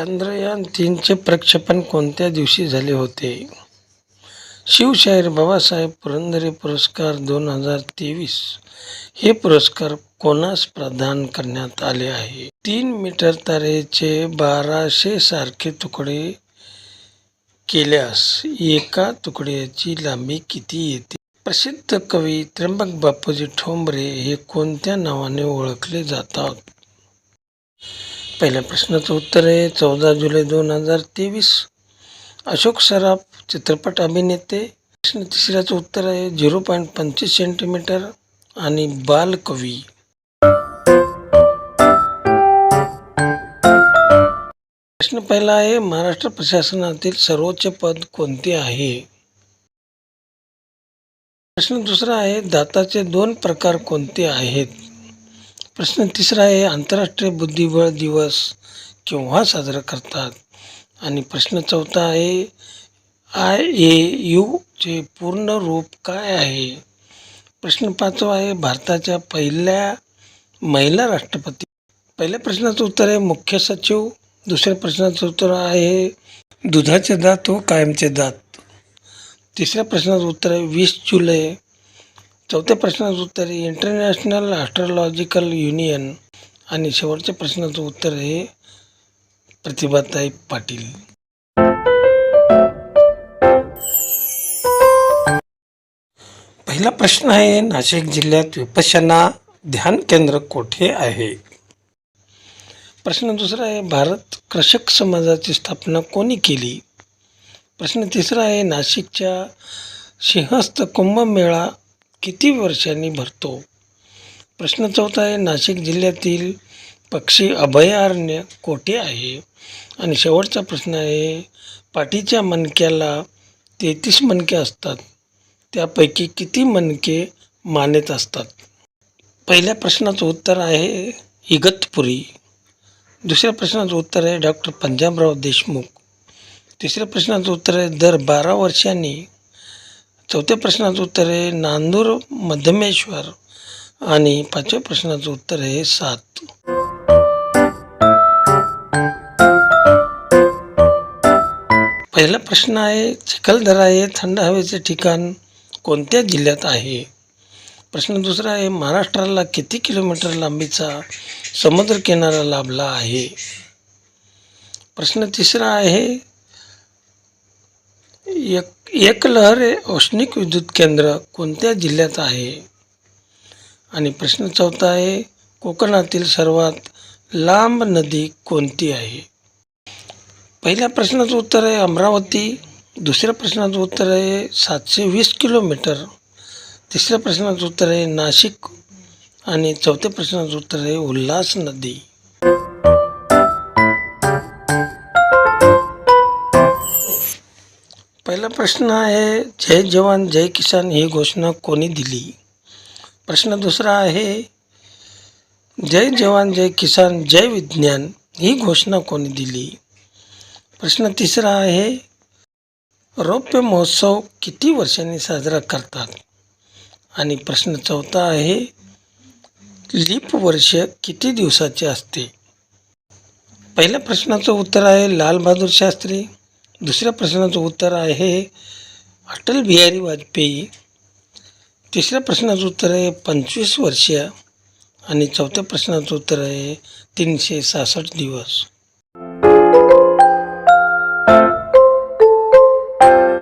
चांद्रयान तीनचे प्रक्षेपण कोणत्या दिवशी झाले होते? शिवशाहीर बाबासाहेब पुरंदरे पुरस्कार दोन हजार तेवीस. हे पुरस्कार कोणास प्रदान करण्यात आले आहे? तीन मीटर तारेचे बाराशे सारखे तुकडे केल्यास एका तुकड्याची लांबी किती येते? प्रसिद्ध कवी त्र्यंबक बापूजी ठोंबरे हे कोणत्या नावाने ओळखले जातात? पहिल्या प्रश्नाचं उत्तर आहे चौदा जुलै दोन हजार तेवीस. अशोक सराफ चित्रपट अभिनेते. प्रश्न तिसऱ्याचं उत्तर आहे झिरो पॉईंट पंचवीस सेंटीमीटर आणि बालकवी प्रश्न पहिला आहे महाराष्ट्र प्रशासनातील सर्वोच्च पद कोणते आहे? प्रश्न दुसरा आहे दाताचे दोन प्रकार कोणते आहेत? प्रश्न तिसरा आहे आंतरराष्ट्रीय बुद्धिबळ दिवस केव्हा साजरा करतात? आणि प्रश्न चौथा आहे आय ए यूचे पूर्ण रूप काय आहे? प्रश्न पाचवा आहे भारताच्या पहिल्या महिला राष्ट्रपती. पहिल्या प्रश्नाचं उत्तर आहे मुख्य सचिव. दुसऱ्या प्रश्नाचं उत्तर आहे दुधाचे दात व कायमचे दात. तिसऱ्या प्रश्नाचं उत्तर आहे वीस जुलै. चौथ्या प्रश्नाचं उत्तर आहे इंटरनॅशनल ॲस्ट्रॉलॉजिकल युनियन आणि शेवटच्या प्रश्नाचं उत्तर आहे प्रतिभाताई पाटील. पहिला प्रश्न आहे नाशिक जिल्ह्यात विपशना ध्यान केंद्र कोठे आहे? प्रश्न दुसरा आहे भारत कृषक समाजाची स्थापना कोणी केली? प्रश्न तिसरा आहे नाशिकच्या सिंहस्थ कुंभमेळा किती वर्षांनी भरतो? प्रश्न चौथा आहे नाशिक जिल्ह्यातील पक्षी अभयारण्य कोठे आहे? आणि शेवटचा प्रश्न आहे पाठीच्या मणक्याला तेहतीस मणके असतात. त्यापैकी किती मणके मानेत असतात? पहिल्या प्रश्नाचं उत्तर आहे इगतपुरी. दुसऱ्या प्रश्नाचं उत्तर आहे डॉक्टर पंजाबराव देशमुख. तिसऱ्या प्रश्नाचं उत्तर आहे दर बारा वर्षांनी चौथ्या प्रश्नाचं उत्तर आहे नांदूर मध्यमेश्वर आणि पाचव्या प्रश्नाचं उत्तर आहे सात. पहिला प्रश्न आहे चिखलदरा हे थंड हवेचे ठिकाण कोणत्या जिल्ह्यात आहे? प्रश्न दुसरा आहे महाराष्ट्राला किती किलोमीटर लांबीचा समुद्रकिनारा लाभला आहे? प्रश्न तिसरा आहे एक एकलहर औष्णिक विद्युत केंद्र कोणत्या जिल्ह्यात आहे? आणि प्रश्न चौथा आहे कोकणातील सर्वात लांब नदी कोणती आहे? पहिल्या प्रश्नाचं उत्तर आहे अमरावती दुसऱ्या प्रश्नाचं उत्तर आहे सातशे वीस किलोमीटर तिसऱ्या प्रश्नाचं उत्तर आहे नाशिक आणि चौथ्या प्रश्नाचं उत्तर आहे उल्हास नदी. पहिला प्रश्न आहे जय जवान जय किसान ही घोषणा कोणी दिली? प्रश्न दुसरा आहे जय जवान जय किसान जय विज्ञान ही घोषणा कोणी दिली? प्रश्न तिसरा आहे रौप्य महोत्सव किती वर्षांनी साजरा करतात? आणि प्रश्न चौथा आहे लीप वर्ष किती दिवसाचे असते? पहिल्या प्रश्नाचं उत्तर आहे लालबहादूर शास्त्री. दुसऱ्या प्रश्नाचं उत्तर आहे अटल बिहारी वाजपेयी. तिसऱ्या प्रश्नाचं उत्तर आहे पंचवीस वर्ष आणि चौथ्या प्रश्नाचं उत्तर आहे तीनशे सहासष्ट दिवस.